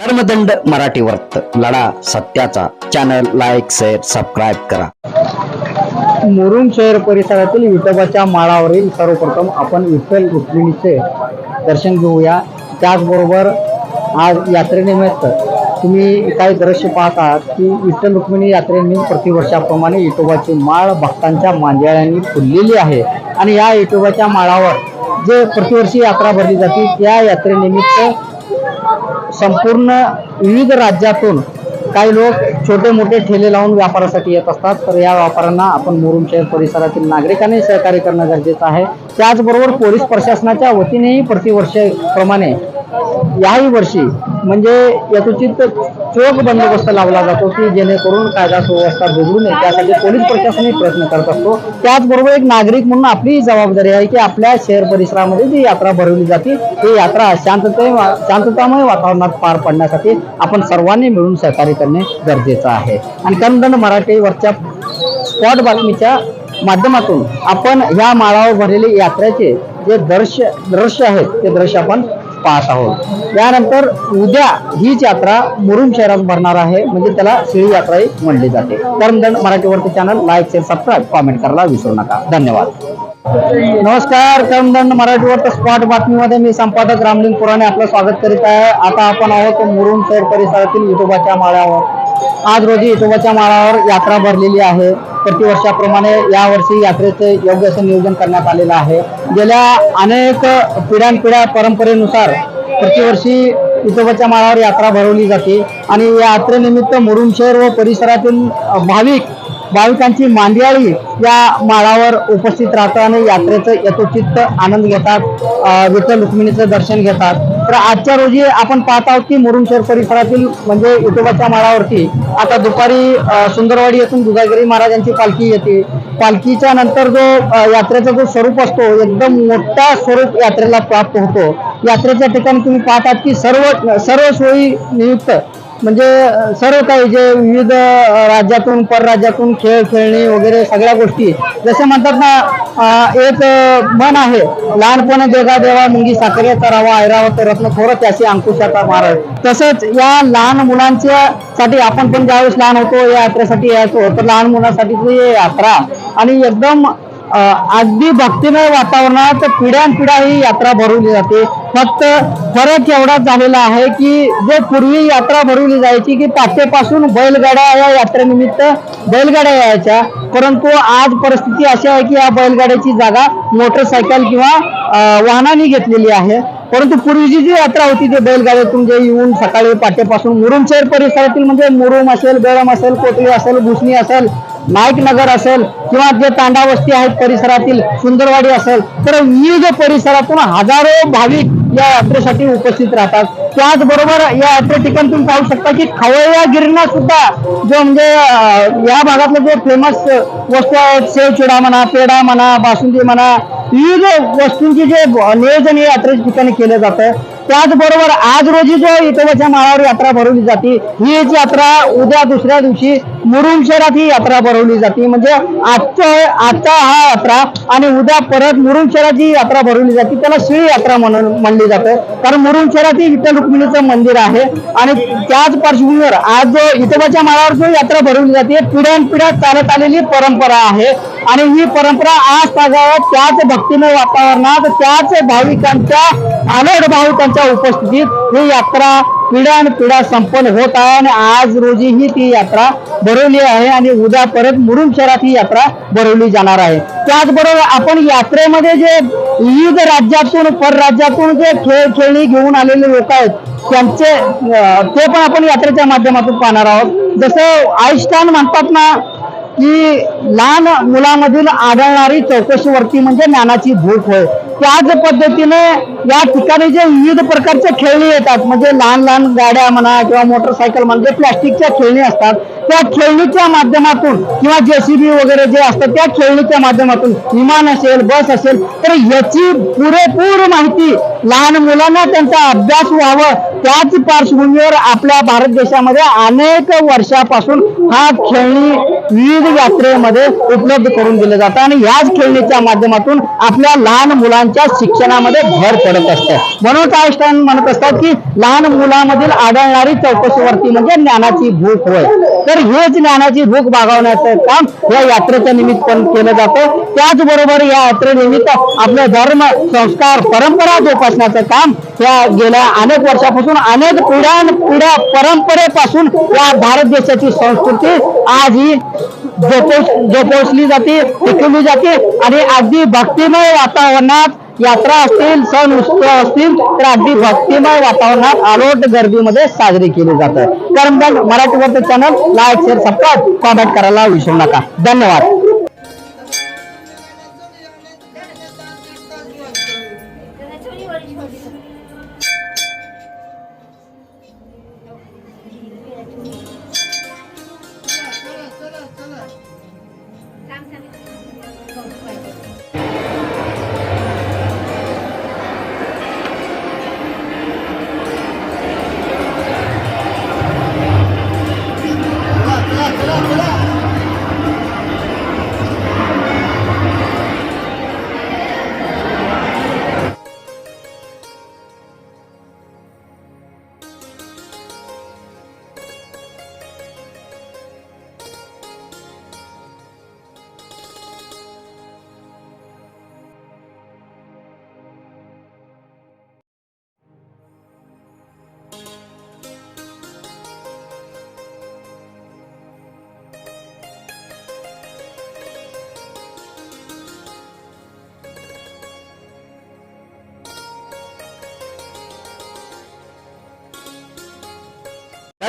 धर्मदंड मराठी वर्त लढा सत्याचा. चॅनल लाईक शेअर सबस्क्राईब करा. मुरुम शहर परिसरातील विठोबाच्या माळावरील सर्वप्रथम आपण विठ्ठल रुक्मिणीचे दर्शन घेऊया. त्याचबरोबर आज यात्रेनिमित्त तुम्ही काही दृश्य पाहत आहात की विठ्ठल रुक्मिणी यात्रेनिमित्त प्रतिवर्षाप्रमाणे विठोबाची माळ भक्तांच्या मांदियाळ्यांनी फुललेली आहे. आणि या विठोबाच्या माळावर जे प्रतिवर्षी यात्रा भरली जाते त्या यात्रेनिमित्त संपूर्ण विविध राज्यातून काही लोक छोटे मोठे ठेले लावून व्यापारासाठी येत असतात. तर या व्यापाऱ्यांना आपण मुरुम शहर परिसरातील नागरिकांनी सहकार्य करणं गरजेचं आहे. त्याचबरोबर पोलीस प्रशासनाच्या वतीनेही प्रतिवर्षाप्रमाणे याही वर्षी म्हणजे यथोचित चोख बंदोबस्त लावला जातो की जेणेकरून कायदा सुव्यवस्था बिघडू नये त्यासाठी पोलीस प्रशासनही प्रयत्न करत असतो. त्याचबरोबर एक नागरिक म्हणून आपली जबाबदारी आहे की आपल्या शहर परिसरामध्ये जी यात्रा भरवली जाते ही यात्रा शांतते शांततामय वातावरणात पार पडण्यासाठी आपण सर्वांनी मिळून सहकार्य करणे गरजेचं आहे. आणि कन्नड मराठीवरच्या स्पॉट बातमीच्या माध्यमातून आपण ह्या माळावर भरलेले यात्रेचे जे दृश्य दृश्य आहेत ते दृश्य आपण पाहत आहोत. त्यानंतर उद्या हीच यात्रा मुरुम शहरात भरणार आहे. म्हणजे त्याला शिळी यात्राही म्हणली जाते. कर्मदंड मराठीवरती channel like share subscribe comment करायला विसरू नका. धन्यवाद. नमस्कार कर्मदंड मराठीवर स्पॉट बातमीमध्ये मी संपादक रामलिंग पुराणे आपलं स्वागत करीत आहे. आता आपण आहोत मुरुम शहर परिसरातील विठोबाच्या माळ्यावर. आज रोजी इतोबाच्या माळावर यात्रा भरलेली आहे. प्रतिवर्षाप्रमाणे यावर्षी यात्रेचे योग्य असं नियोजन करण्यात आलेलं आहे. गेल्या अनेक पिढ्यानपिढ्या परंपरेनुसार प्रतिवर्षी इतोबाच्या माळावर यात्रा भरवली जाते आणि या यात्रेनिमित्त मुरुम शहर व परिसरातील भाविक भाविकांची मांदियाळी या माळावर उपस्थित राहतात आणि यात्रेचं यथोचित आनंद घेतात. विठ्ठल रुक्मिणीचं दर्शन घेतात. तर आजच्या रोजी आपण पाहत आहोत की मुरुमशेर परिसरातील म्हणजे विठोबाच्या माळावरती आता दुपारी सुंदरवाडी येथून दुधागिरी महाराजांची पालखी येते. पालखीच्या नंतर जो यात्रेचा जो स्वरूप असतो एकदम मोठा स्वरूप यात्रेला प्राप्त होतो. यात्रेच्या ठिकाणी तुम्ही पाहतात की सर्व सर्व सोयी नियुक्त म्हणजे सर्व काही जे विविध राज्यातून परराज्यातून खेळ खेळणे वगैरे सगळ्या गोष्टी जसे म्हणतात ना एक मन आहे. लहानपणी देगा देवा मुंगी साखरे करावा ऐरावत रत्न थोर त्याशी अंकुशाचा महाराज तसंच या लहान मुलांच्या साठी आपण पण ज्यावेळेस लहान होतो या यात्रेसाठी यायचो तर लहान मुलांसाठी ही यात्रा. आणि एकदम अगदी भक्तिमय वातावरणात पिढ्यानपिढ्या ही यात्रा भरवली जाते. फक्त फरक एवढा झालेला आहे की जे पूर्वी यात्रा भरवली जायची की पाटेपासून बैलगाड्या या यात्रेनिमित्त बैलगाड्या यायच्या. परंतु आज परिस्थिती अशी आहे की या बैलगाड्याची जागा मोटरसायकल किंवा वाहनाने घेतलेली आहे. परंतु पूर्वीची जी यात्रा होती ते बैलगाड्यातून जे येऊन सकाळी पाट्यापासून मुरुम शहर परिसरातील म्हणजे मुरुम असेल बेळम असेल कोटली असेल भुसणी असेल नाईक नगर असेल किंवा जे तांडावस्ती आहेत परिसरातील सुंदरवाडी असेल तर विविध परिसरातून हजारो भाविक या यात्रेसाठी उपस्थित राहतात. त्याचबरोबर या यात्रे ठिकाणी तुम्ही पाहू शकता की खवळ्या गिरणा सुद्धा जो म्हणजे या भागातले जे फेमस वस्तू आहेत सेव चिडा म्हणा पेढा म्हणा बासुंदी म्हणा विविध वस्तूंची जे नियोजन या यात्रेच्या ठिकाणी केलं जातं त्याचबरोबर आज रोजी जो इटोबाच्या माळावर यात्रा भरवली जाते. हीच यात्रा उद्या दुसऱ्या दिवशी मुरुम शहरात ही यात्रा भरवली जाते. म्हणजे आजचा आजचा हा यात्रा आणि उद्या परत मुरुम शहरात जी यात्रा भरवली जाते. त्याला शिळी यात्रा म्हणून म्हणली जाते. कारण मुरुम शहरात ही विठ्ठल रुक्मिणीचं मंदिर आहे. आणि त्याच पार्श्वभूमीवर आज जो इटोबाच्या माळावर जो यात्रा भरवली जाते पिढ्यानपिढ्या चालत आलेली परंपरा आहे. आणि ही परंपरा आज ताजावर त्याच भक्तिमय वातावरणात त्याच भाविकांच्या आनोड भाऊ त्यांच्या उपस्थितीत ही यात्रा पिढ्यान पिढ्या संपन्न होत आहे आणि आज रोजी ही ती यात्रा भरवली आहे आणि उद्या परत मुरुम शहरात ही यात्रा भरवली जाणार आहे. त्याचबरोबर आपण यात्रेमध्ये जे विविध राज्यातून परराज्यातून जे खेळ खेळणी घेऊन आलेले लोक आहेत त्यांचे ते पण आपण यात्रेच्या माध्यमातून पाहणार आहोत. जसं आयुष्मान म्हणतात ना की लहान मुलामधील आढळणारी चौकशीवरती म्हणजे ज्ञानाची भूक होय. त्याच पद्धतीने या ठिकाणी जे विविध प्रकारचे खेळणी येतात म्हणजे लहान लहान गाड्या म्हणा किंवा मोटरसायकल म्हणा जे प्लॅस्टिकच्या खेळणी असतात त्या खेळणीच्या माध्यमातून किंवा जेसीबी वगैरे जे असतात त्या खेळणीच्या माध्यमातून विमान असेल बस असेल तर याची पुरेपूर माहिती लहान मुलांना त्यांचा अभ्यास व्हावं त्याच पार्श्वभूमीवर आपल्या भारत देशामध्ये अनेक वर्षापासून हा खेळणी विविध यात्रेमध्ये उपलब्ध करून दिलं जातं आणि याच खेळणीच्या माध्यमातून आपल्या लहान मुलांच्या शिक्षणामध्ये भर पडत असते. म्हणून आईस्टाईन म्हणत असतात की लहान मुलामधील आढळणारी चौकशीवरती म्हणजे ज्ञानाची भूक होय. तर हेच ज्ञानाची भूक भागवण्याचं काम या यात्रेच्या निमित्त पण केलं जातं. त्याचबरोबर या यात्रेनिमित्त आपले धर्म संस्कार परंपरा जोपासण्याचं काम या गेल्या अनेक वर्षापासून अनेक पिढ्यान पिढ्या परंपरेपासून या भारत देशाची संस्कृती आज ही जोपोस जोपोसली जाते टिकवली जाते आणि अगदी भक्तिमय वातावरणात यात्रा असतील सण उत्सव असतील तर अगदी भक्तिमय वातावरणात आलोट गर्दीमध्ये साजरी केली जातात करमबंद मराठी वर्त channel like share subscribe comment करायला विसरू नका. धन्यवाद.